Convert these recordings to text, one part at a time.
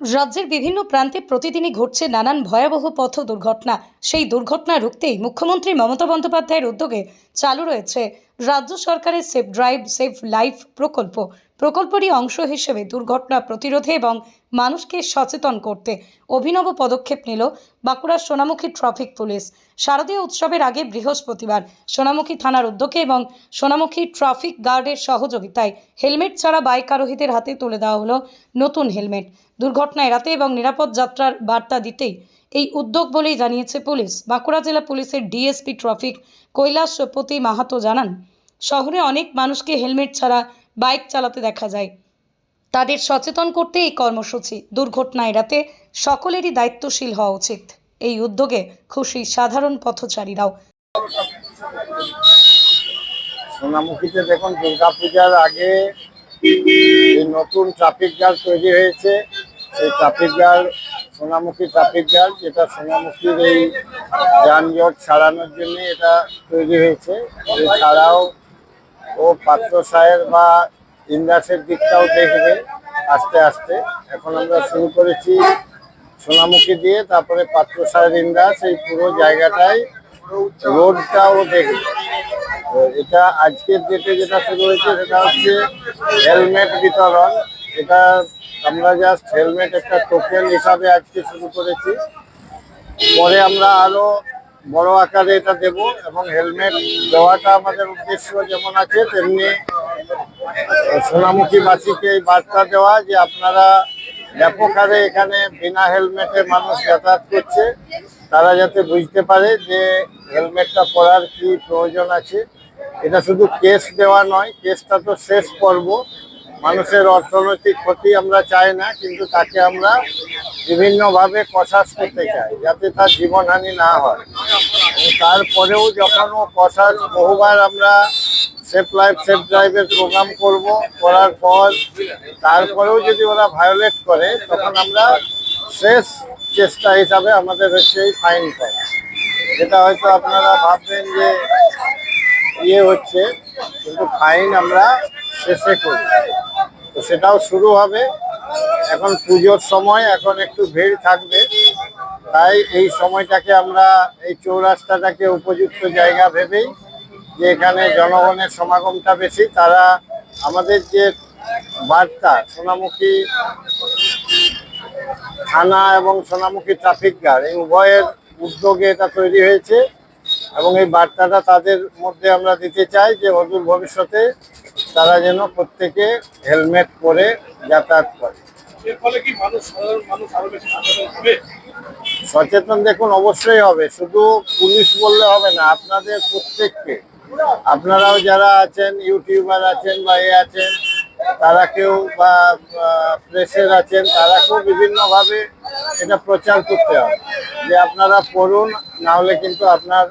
রাজ্যের বিভিন্ন প্রান্তে প্রতিদিনই ঘটছে নানান ভয়াবহ পথ দুর্ঘটনা। সেই দুর্ঘটনা রুখতেই মুখ্যমন্ত্রী মমতা বন্দ্যোপাধ্যায়ের উদ্যোগে চালু রয়েছে রাজ্য সরকারের সেফ ড্রাইভ সেফ লাইফ প্রকল্প। প্রকল্পেরই অংশ হিসেবে দুর্ঘটনা প্রতিরোধে এবং মানুষকে সচেতন করতে অভিনব পদক্ষেপ নিল বাঁকুড়ার সোনামুখী ট্রাফিক পুলিশ। শারদীয় উৎসবের আগে বৃহস্পতিবার সোনামুখী থানার উদ্যোগে এবং সোনামুখী ট্রাফিক গার্ডের সহযোগিতায় হেলমেট ছাড়া বাইক আরোহীদের হাতে তুলে দেওয়া হলো নতুন হেলমেট। দুর্ঘটনা এড়াতে এবং নিরাপদ যাত্রার বার্তা দিতেই এই উদ্যোগ বলেই জানিয়েছে পুলিশ। বাঁকুড়া জেলা পুলিশের ডিএসপি ট্রাফিক কৈলাসপতি মাহাতো জানান, শহরে অনেক মানুষকে হেলমেট ছাড়া বাইক চালাতে দেখা যায়। তাদের সচেতন করতে এই কর্মসূচি। দুর্ঘটনা এড়াতে সকলেরই দায়িত্বশীল হওয়া উচিত। এই উদ্যোগে খুশি সাধারণ পথচারীরাও। সোনামুখীতে দেখুন, দুর্গাপূজার আগে নতুন ট্রাফিক গার্ড তৈরি হয়েছে। সেই traffic guard Sonamukhi traffic guard যেটা সোনামুখীর এই যানজট ছাড়ানোর জন্য এটা তৈরি হয়েছে। এছাড়াও ও পাত্র সাহের বা ইন্দাসের দিকটাও দেখবে আস্তে আস্তে। এখন আমরা শুরু করেছি সোনামুখী দিয়ে, তারপরে পাত্র সাহের ইন্দাস, এই পুরো জায়গাটাই রোডটাও দেখবে। এটা আজকের ডেটে যেটা শুরু হয়েছে, সেটা হচ্ছে হেলমেট বিতরণ। এটা আমরা জাস্ট হেলমেট একটা টোকেন হিসাবে আজকে শুরু করেছি। পরে আমরা আরও বড় আকারে এটা দেব এবং হেলমেট দেওয়াটা আমাদের উদ্দেশ্য যেমন আছে, তেমনি সোনামুখীবাসীকে এই বার্তা দেওয়া যে আপনারা ব্যাপক হারে এখানে বিনা হেলমেটে মানুষ যাতায়াত করছে। তারা যাতে বুঝতে পারে যে হেলমেটটা পরার কি প্রয়োজন আছে। এটা শুধু কেস দেওয়া নয় কেসটা তো শেষ পর্ব। মানুষের অর্থনৈতিক ক্ষতি আমরা চাই না, কিন্তু তাকে আমরা বিভিন্নভাবে কষাস করতে চাই, যাতে তার জীবনহানি না হয়। তারপরেও যখন ও কষাস, বহুবার আমরা সেফ লাইফ, সেফ ড্রাইভের প্রোগ্রাম করব, করার পর তারপরেও যদি ওরা ভায়োলেট করে, তখন আমরা শেষ চেষ্টা হিসাবে আমাদের হচ্ছে এই ফাইন করা। যেটা হয়তো আপনারা ভাববেন যে ইয়ে হচ্ছে, কিন্তু ফাইন আমরা শেষে করি। তো সেটাও শুরু হবে। এখন পুজোর সময়, এখন একটু ভিড় থাকবে। তাই এই সময়টাকে আমরা এই চৌরাস্তাটাকে উপযুক্ত জায়গা ভেবেই যে এখানে জনগণের সমাগমটা বেশি, তারা আমাদের যে বার্তা, সোনামুখী থানা এবং সোনামুখী ট্রাফিক গার্ড এই উভয়ের উদ্যোগে এটা তৈরি হয়েছে এবং এই বার্তাটা তাদের মধ্যে আমরা দিতে চাই যে অদূর ভবিষ্যতে তারা যেন প্রত্যেকে হেলমেট পরে যাতায়াত করে। সচেতন সচেতন দেখুন অবশ্যই হবে। শুধু পুলিশ বললে হবে না আপনাদের প্রত্যেককে। আপনারাও যারা আছেন ইউটিউবার আছেন বা এ আছেন তারা কেউ বা প্রেসের আছেন তারাকেও বিভিন্নভাবে এটা প্রচার করতে হবে। যে আপনারা পড়ুন না হলে কিন্তু আপনার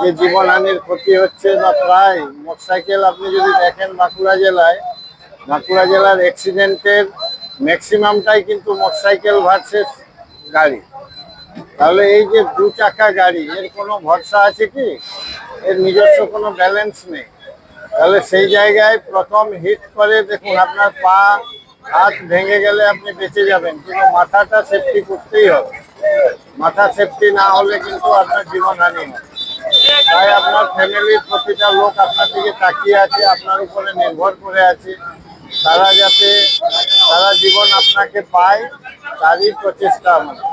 যে জীবনহানির ক্ষতি হচ্ছে বা প্রায় মোটরসাইকেল আপনি যদি দেখেন বাঁকুড়া জেলায়, বাঁকুড়া জেলার অ্যাক্সিডেন্টের ম্যাক্সিমামটাই কিন্তু মোটরসাইকেল ভার্সেস গাড়ি। তাহলে এই যে দু চাকা গাড়ি, এর কোনো ভরসা আছে কি? এর নিজস্ব কোনো ব্যালেন্স নেই। তাহলে সেই জায়গায় প্রথম হিট করে দেখুন, আপনার পা, হাত ভেঙে গেলে আপনি বেঁচে যাবেন, কিন্তু মাথাটা সেফটি করতেই হবে। মাথা সেফটি না হলে কিন্তু আপনার জীবনহানি হবে। তাই আপনার ফ্যামিলির প্রতিটা লোক আপনার দিকে তাকিয়ে আছে, আপনার উপরে নির্ভর করে আছে। তারা যাতে সারা জীবন আপনাকে পায়, তারই প্রচেষ্টা আমাদের।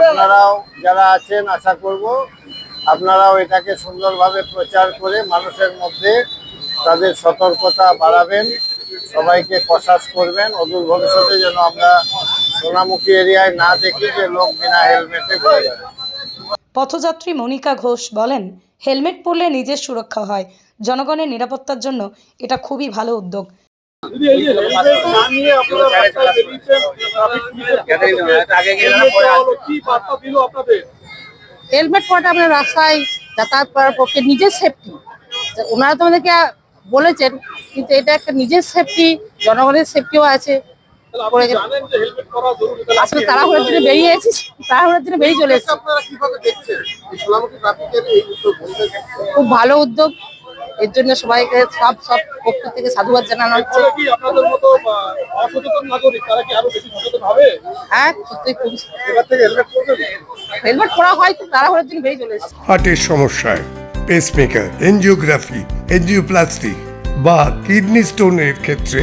আপনারাও যারা আছেন, আশা করব আপনারাও এটাকে সুন্দরভাবে প্রচার করে মানুষের মধ্যে তাদের সতর্কতা বাড়াবেন, সবাইকে প্রশাস করবেন। অদূর ভবিষ্যতে যেন আমরা সোনামুখী এরিয়ায় না দেখি যে লোক বিনা হেলমেটে ঘুরে যাবে পথযাত্রী মনিকা ঘোষ বলেন হেলমেট পরলে নিজের সুরক্ষা হয় জনগণের নিরাপত্তার জন্য এটা খুবই ভালো উদ্যোগ। হেলমেট আপনারা পরাটা আমরা রাস্তায় যাতায়াত করার পক্ষে নিজের সেফটি ওনারা তো আমাদেরকে বলেছেন কিন্তু এটা একটা নিজের সেফটি জনগণের সেফটিও আছে। আসলে তাড়াহুড়োর জন্য বেরিয়ে এসেছি তাড়াহুড়োর জন্য বেরিয়ে চলে এসেছি। আপনারা কীভাবে দেখছেন? এই সোনামুখী ট্রাফিকের এই উদ্যোগ বলতে খুব ভালো উদ্যোগ এর জন্য সবাইকে সব সব পক্ষ থেকে সাধুবাদ জানানো হচ্ছে। এরপরে কি আপনাদের মতো আহ, অসচেতন নাগরিক তারা কি আরও বেশি সচেতন হবে? হ্যাঁ সত্যি খুব হেলমেট পরা হয় তো তাড়াহুড়োর জন্য বেরিয়ে চলে এসেছে। হার্টের সমস্যায় পেসমেকার এনজিওগ্রাফি এনজিওপ্লাস্টি বা কিডনি স্টোনের ক্ষেত্রে